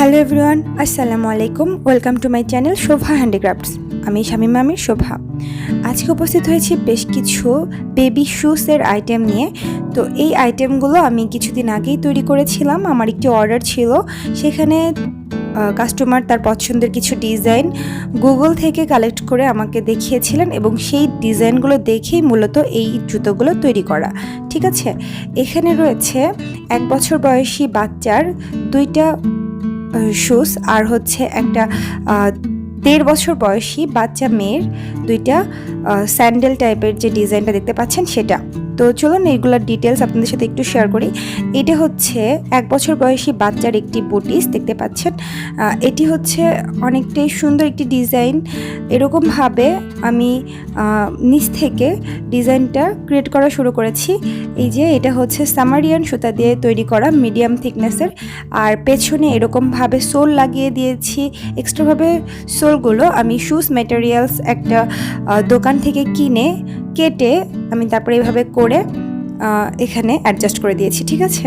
Hello everyone, আসসালামু আলাইকুম। Welcome to my channel Shobha handicrafts. আমি শামীম আমির শোভা। আজকে উপস্থিত হয়েছি বেশ কিছু বেবি শুজের আইটেম নিয়ে। তো এই আইটেমগুলো আমি কিছুদিন আগেই তৈরি করেছিলাম। আমার একটি অর্ডার ছিল। সেখানে কাস্টমার তার পছন্দের কিছু ডিজাইন গুগল থেকে কালেক্ট করে আমাকে দেখিয়েছিলেন এবং সেই ডিজাইনগুলো দেখেই মূলত এই জুতোগুলো তৈরি করা। ঠিক আছে? এখানে রয়েছে এক বছর বয়সী বাচ্চার দুইটা শুজ আর হচ্ছে একটা দেড় বছর বয়সী বাচ্চা মেয়ের দুইটা স্যান্ডেল টাইপের যে ডিজাইনটা দেখতে পাচ্ছেন সেটা। তো চলুন এইগুলোর ডিটেলস আপনাদের সাথে একটু শেয়ার করি। এটা হচ্ছে এক বছর বয়সী বাচ্চার একটি বুটিস দেখতে পাচ্ছেন। এটি হচ্ছে অনেকটাই সুন্দর একটি ডিজাইন এরকমভাবে আমি নিচ থেকে ডিজাইনটা ক্রিয়েট করা শুরু করেছি। এই যে এটা হচ্ছে সামারিয়ান সুতা দিয়ে তৈরি করা মিডিয়াম থিকনেসের আর পেছনে এরকমভাবে সোল লাগিয়ে দিয়েছি। এক্সট্রাভাবে সোলগুলো আমি শুজ মেটেরিয়ালস একটা দোকান থেকে কিনে কেটে আমি তারপরে এভাবে করে এখানে অ্যাডজাস্ট করে দিয়েছি, ঠিক আছে?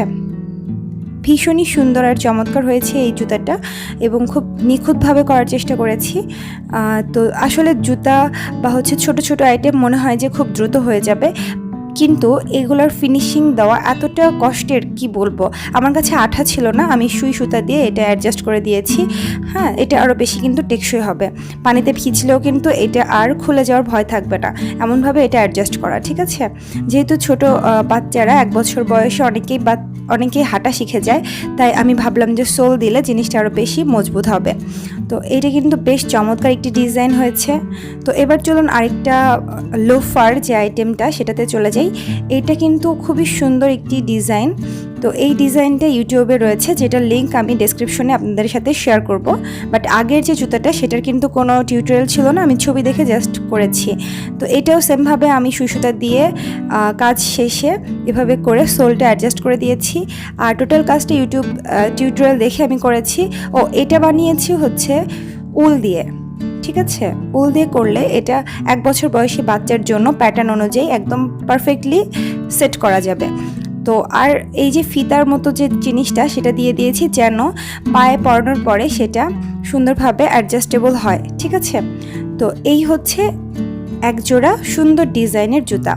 ভীষণই সুন্দর আর চমৎকার হয়েছে এই জুতাটা এবং খুব নিখুঁতভাবে করার চেষ্টা করেছি। তো আসলে জুতা বা হচ্ছে ছোট ছোট আইটেম মনে হয় যে খুব দ্রুত হয়ে যাবে কিন্তু এগুলোর ফিনিশিং দেওয়া এতটা কষ্টের, কি বলব? আমার কাছে আঠা ছিল না, আমি সুই সুতা দিয়ে এটা অ্যাডজাস্ট করে দিয়েছি। হ্যাঁ এটা আরও বেশি কিন্তু টেকসই হবে। পানিতে ভিজলেও কিন্তু এটা আর খুলে যাওয়ার ভয় থাকবে না। এমনভাবে এটা অ্যাডজাস্ট করা, ঠিক আছে? যেহেতু ছোট বাচ্চারা, এক বছর বয়সে অনেকেই বা, অনেকেই হাঁটা শিখে যায়, তাই আমি ভাবলাম যে সোল দিলে জিনিসটা আরও বেশি মজবুত হবে। তো এটা কিন্তু বেশ চমৎকার একটি ডিজাইন হয়েছে। তো এবার চলুন আরেকটা লোফার যে আইটেমটা সেটাতে চলে যাই। এটা কিন্তু খুবই সুন্দর একটি ডিজাইন। তো এই ডিজাইনটা ইউটিউবে রয়েছে, যেটার লিঙ্ক আমি ডেসক্রিপশনে আপনাদের সাথে শেয়ার করব। বাট আগের যে জুতাটা, সেটার কিন্তু কোনো টিউটোরিয়াল ছিল না, আমি ছবি দেখে জাস্ট করেছি। তো এটাও সেমভাবে আমি সুসুতা দিয়ে কাজ শেষে এভাবে করে সোলটা অ্যাডজাস্ট করে দিয়েছি। আর টোটাল কাজটা ইউটিউব টিউটোরিয়াল দেখে আমি করেছি। ও, এটা বানিয়েছি হচ্ছে উল দিয়ে। ঠিক আছে? উল দিয়ে করলে এটা এক বছর বয়সী বাচ্চার জন্য প্যাটার্ন অনুযায়ী একদম পারফেক্টলি সেট করা যাবে। তো আর এই যে ফিতার মতো যে জিনিসটা, সেটা দিয়ে দিয়েছি যেন পায়ে পরানোর পরে সেটা সুন্দরভাবে অ্যাডজাস্টেবল হয়, ঠিক আছে? তো এই হচ্ছে এক জোড়া সুন্দর ডিজাইনের জুতা।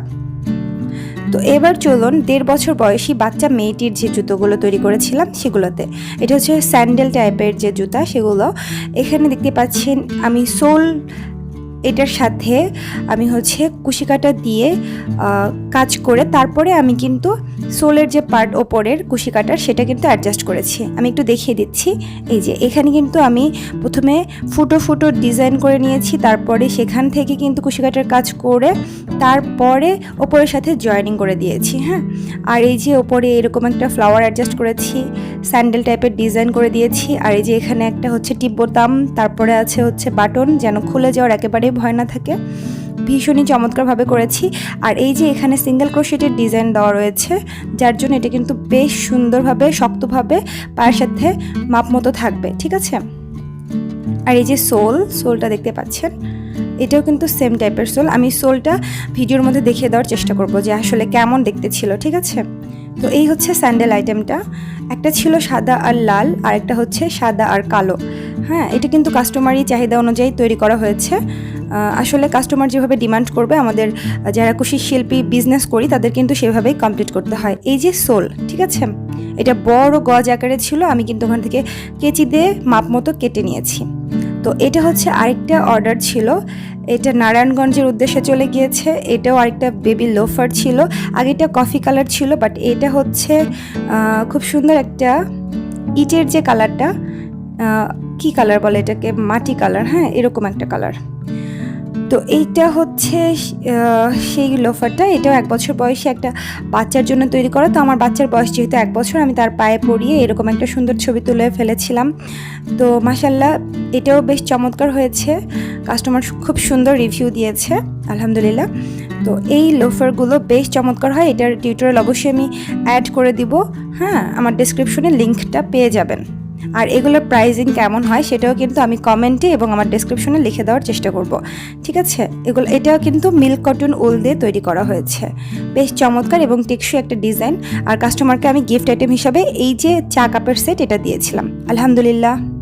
তো এবার চলুন, দেড় বছর বয়সী বাচ্চা মেয়েটির যে জুতোগুলো তৈরি করেছিলাম সেগুলোতে। এটা হচ্ছে স্যান্ডেল টাইপের যে জুতা, সেগুলো এখানে দেখতে পাচ্ছেন আমি সোল এটার সাথে আমি হচ্ছে কুশিকাটা দিয়ে কাজ করে তারপরে আমি কিন্তু সোলের যে পার্ট ওপরের কুশিকাটার সেটা কিন্তু অ্যাডজাস্ট করেছি। আমি একটু দেখিয়ে দিচ্ছি। এই যে, এখানে কিন্তু আমি প্রথমে ফুটো ফুটো ডিজাইন করে নিয়েছি, তারপরে সেখান থেকে কিন্তু কুশিকাটার কাজ করে তারপরে ওপরের সাথে জয়েনিং করে দিয়েছি হ্যাঁ? আর এই যে, ওপরে এরকম একটা ফ্লাওয়ার অ্যাডজাস্ট করেছি স্যান্ডেল টাইপের ডিজাইন করে দিয়েছি। আর এই যে এখানে একটা হচ্ছে টিপ বোতাম তারপরে আছে হচ্ছে বাটন, যেন খুলে যাওয়ার একেবারেই ভয় না থাকে। ভীষণই চমৎকারভাবে করেছি। আর এই যে এখানে সিঙ্গেল ক্রোশেটের ডিজাইন দেওয়া রয়েছে, যার জন্য এটা কিন্তু বেশ সুন্দরভাবে, শক্তভাবে, পায়ের সাথে মাপ মতো থাকবে, ঠিক আছে? আর এই যে সোল, সোলটা দেখতে পাচ্ছেন? এটাও কিন্তু সেম টাইপের সোল। আমি সোলটা ভিডিওর মধ্যে দেখিয়ে দেওয়ার চেষ্টা করব যে আসলে কেমন দেখতে ছিল, ঠিক আছে? তো এই হচ্ছে স্যান্ডেল আইটেমটা একটা ছিল সাদা আর লাল আর একটা হচ্ছে সাদা আর কালো। হ্যাঁ এটা কিন্তু কাস্টমারই চাহিদা অনুযায়ী তৈরি করা হয়েছে। আসলে কাস্টমার যেভাবে ডিমান্ড করবে, আমাদের যারা কুশি শিল্পী বিজনেস করি, তাদের কিন্তু সেভাবেই কমপ্লিট করতে হয়। এই যে সোল, ঠিক আছে? এটা বড় গজ আকারে ছিল, আমি কিন্তু ওখান থেকে কেচি দিয়ে মাপ মতো কেটে নিয়েছি। তো এটা হচ্ছে আরেকটা অর্ডার ছিল। এটা নারায়ণগঞ্জের উদ্দেশ্যে চলে গিয়েছে। এটাও আরেকটা বেবি লোফার ছিল। আগেটা কফি কালার ছিল বাট এটা হচ্ছে খুব সুন্দর একটা ইটের যে কালারটা কি কালার বলে এটাকে? মাটি কালার হ্যাঁ এরকম একটা কালার তো এইটা হচ্ছে সেই লোফারটা। এটাও এক বছর বয়সী একটা বাচ্চার জন্য তৈরি করা। তো আমার বাচ্চার বয়স যেহেতু এক বছর, আমি তার পায়ে পরিয়ে এরকম একটা সুন্দর ছবি তুলে ফেলেছিলাম। তো মাসাল্লাহ এটাও বেশ চমৎকার হয়েছে। কাস্টমার খুব সুন্দর রিভিউ দিয়েছে, আলহামদুলিল্লাহ। তো এই লোফারগুলো বেশ চমৎকার হয়। এটার টিউটোরিয়াল অবশ্যই আমি অ্যাড করে দিব। হ্যাঁ আমার ডেসক্রিপশনে লিঙ্কটা পেয়ে যাবেন। আর এগুলোর প্রাইজিং কেমন হয় সেটাও কিন্তু আমি কমেন্টে এবং আমার ডেসক্রিপশনে লিখে দেওয়ার চেষ্টা করব। ঠিক আছে? এগুলো, এটাও কিন্তু মিল্ক কটন উল দিয়ে তৈরি করা হয়েছে। বেশ চমৎকার এবং টেকসই একটা ডিজাইন আর কাস্টমারকে আমি গিফট আইটেম হিসাবে এই যে চা কাপের সেট এটা দিয়েছিলাম। আলহামদুলিল্লাহ।